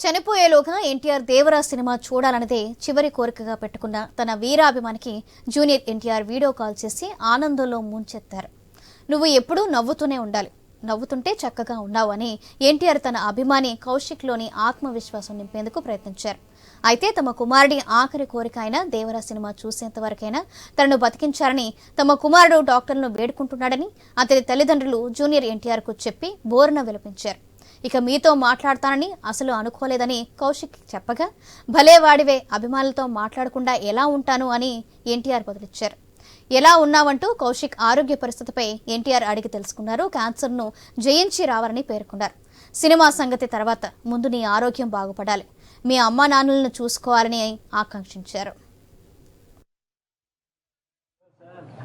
చనిపోయేలోగా NTR Devara cinema చూడాలన్నదే చివరి కోరికగా పెట్టుకున్న తన వీరాభిమానికి జూనియర్ ఎన్టీఆర్ వీడియో కాల్ చేసి ఆనందంలో ముంచెత్తారు. నువ్వు ఎప్పుడూ నవ్వుతూనే ఉండాలి. నవ్వుతుంటే చక్కగా ఉన్నావు అని ఎన్టీఆర్ తన అభిమాని కౌశిక్లోని ఆత్మవిశ్వాసం నింపేందుకు ప్రయత్నించారు. అయితే తమ కుమారుడి ఆఖరి కోరిక అయిన దేవరా సినిమా చూసేంత వరకైనా తనను బతికించారని తమ కుమారుడు డాక్టర్లను వేడుకుంటున్నాడని అతని తల్లిదండ్రులు జూనియర్ ఎన్టీఆర్కు చెప్పి బోరున విలపించారు. ఇక మీతో మాట్లాడతానని అసలు అనుకోలేదని కౌశిక్ చెప్పగా భలే వాడివే అభిమానులతో మాట్లాడకుండా ఎలా ఉంటాను? అని ఎన్టీఆర్ బదులిచ్చారు. ఎలా ఉన్నావంటూ కౌశిక్ ఆరోగ్య పరిస్థితిపై ఎన్టీఆర్ అడిగి తెలుసుకున్నారు. క్యాన్సర్ను జయించి రావాలని పేర్కొన్నారు. సినిమా సంగతి తర్వాత ముందు నీ ఆరోగ్యం బాగుపడాలి. మీ అమ్మా నాన్నలను చూసుకోవాలని ఆకాంక్షించారు.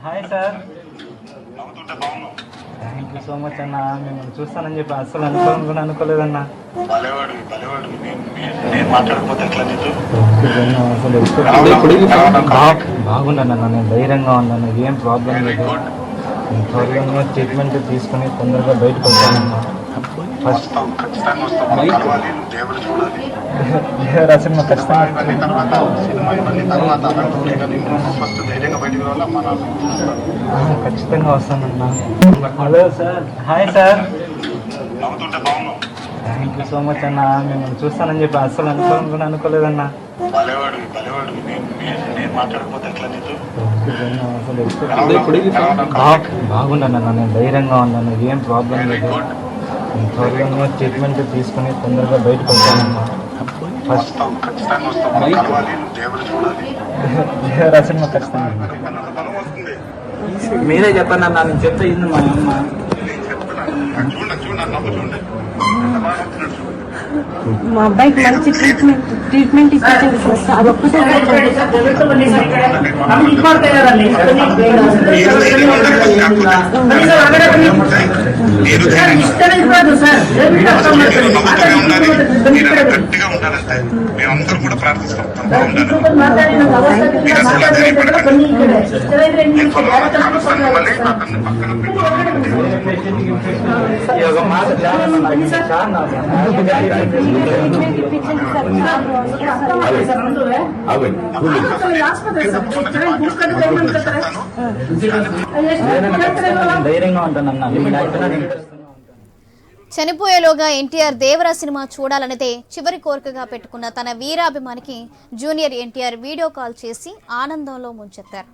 Hi sir. Thank you so much అన్న. మిమ్మల్ని చూస్తానని చెప్పి అస్సలు అనుకోని కూడా అనుకోలేదన్నా. భలేవాడు భలేవాడు. నేను ధైర్యంగా ఉన్నాను. ఏం ప్రాబ్లం లేదు. త్వరగా ట్రీట్మెంట్ తీసుకుని తొందరగా బయటకు వచ్చానన్నా ఫస్ట్ వస్తాం ఖచ్చితంగా వస్తాం కలవాలి నువ్వు దేవుడు చూడాలి. దేవరా సినిమా ఖచ్చితంగా ఇవన్నీ తర్వాత సినిమా ఇవన్నీ తర్వాత అలాంటి కానీ నువ్వు ఫస్ట్ ధైర్యంగా బయటికి రావాలా మా నాన్న చూస్తాను ఆ, ఖచ్చితంగా వస్తానన్నా. Hello sir. Hi sir. నవ్వుతుంటే బాగున్నావు. థ్యాంక్ యూ సో మచ్ అన్న. మిమ్మల్ని చూస్తానని చెప్పి అస్సలు అనుకోని కూడా అనుకోలేదన్నా. భలేవాడు భలేవాడు. నేను మాట్లాడకపోతే ఎట్లా నీతో? ధైర్యంగా ఉన్నాను. ఏం ప్రాబ్లం లేదు. త్వరగా ట్రీట్మెంట్ తీసుకుని తొందరగా బయటకు వచ్చానన్నా ఫస్ట్ ఖచ్చితంగా. మీరే చెప్పండి అన్న నేను చెప్తే ఇది మా అమ్మ. మా అబ్బాయికి మంచి ట్రీట్మెంట్ ట్రీట్మెంట్ ఇప్పించండి సార్ అదొక్కటే మీరు గట్టిగా ఉండాలంటే మేమందరం కూడా ప్రార్థిస్తాం మీరు అసలు ధైర్యపడకండి నేను ధైర్యంగా ఉంటాను అన్న చనిపోయేలోగా ఎన్టీఆర్ దేవరా సినిమా చూడాలన్నదే చివరి కోరికగా పెట్టుకున్న తన వీరాభిమానికి జూనియర్ ఎన్టీఆర్ వీడియో కాల్ చేసి ఆనందంలో ముంచెత్తారు.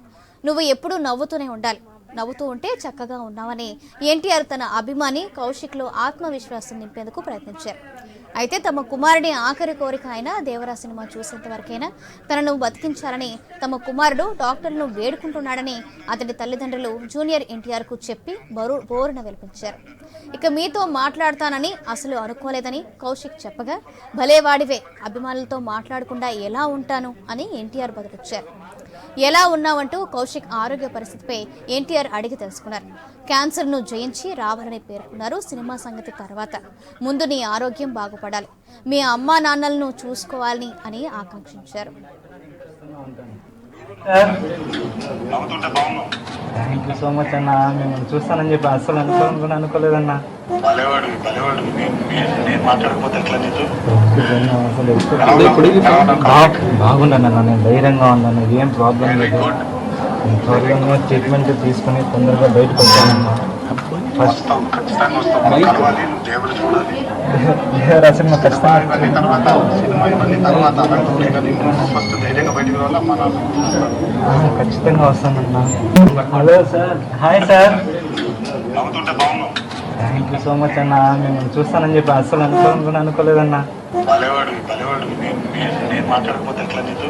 నువ్వు ఎప్పుడూ నవ్వుతూనే ఉండాలి. నవ్వుతూ ఉంటే చక్కగా ఉన్నావని ఎన్టీఆర్ తన అభిమాని కౌశిక్లో ఆత్మవిశ్వాసం నింపేందుకు ప్రయత్నించారు. అయితే తమ కుమారుని ఆఖరి కోరిక అయినా దేవరా సినిమా చూసేంత వరకైనా తనను బతికించాలని తమ కుమారుడు డాక్టర్ను వేడుకుంటున్నాడని అతడి తల్లిదండ్రులు జూనియర్ ఎన్టీఆర్కు చెప్పి బరు బోరున వెలిపించారు. ఇక మీతో మాట్లాడతానని అసలు అనుకోలేదని కౌశిక్ చెప్పగా భలేవాడివే అభిమానులతో మాట్లాడకుండా ఎలా ఉంటాను? అని ఎన్టీఆర్ బదులిచ్చారు. ఎలా ఉన్నావంటూ? కౌశిక్ ఆరోగ్య పరిస్థితిపై ఎన్టీఆర్ అడిగి తెలుసుకున్నారు. క్యాన్సర్ను జయించి రావాలని పేర్కొన్నారు సినిమా సంగతి తర్వాత. ముందు నీ ఆరోగ్యం బాగుపడాలి. మీ అమ్మా నాన్నలను చూసుకోవాలని అని ఆకాంక్షించారు. థ్యాంక్ యూ సో మచ్ అన్న. మిమ్మల్ని చూస్తానని చెప్పి అస్సలు అనుకోని కూడా అనుకోలేదన్నా. అసలు నేను ధైర్యంగా ఉన్నాను. ఏం ప్రాబ్లం లేదు. త్వరగా ట్రీట్మెంట్ తీసుకుని తొందరగా బయటకు వచ్చానన్నా ఫస్ట్ వస్తాం. ఖచ్చితంగా వస్తానన్నా. Hello sir. Hi sir. Thank you so much అన్న. మిమ్మల్ని చూస్తానని చెప్పి అస్సలు అనుకోని కూడా అనుకోలేదన్నా. నేను నేను- నేను మాట్లాడకపోతే ఎట్లా నీతో?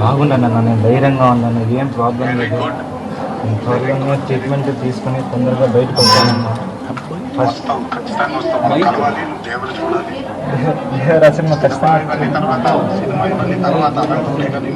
బాగున్నాను అన్న నేను ధైర్యంగా ఉన్నాను ఏం ప్రాబ్లం లేదు. త్వరగా ట్రీట్మెంట్ తీసుకుని తొందరగా బయటకు వచ్చానన్నా. ఫస్ట్ వస్తాం ఖచ్చితంగా వస్తాం. కలవాలి నువ్వు దేవుడు చూడాలి. దేవరా సినిమా ఖచ్చితంగా ఇవన్నీ తర్వాత సినిమా ఇవన్నీ తర్వాత. అలాంటి కానీ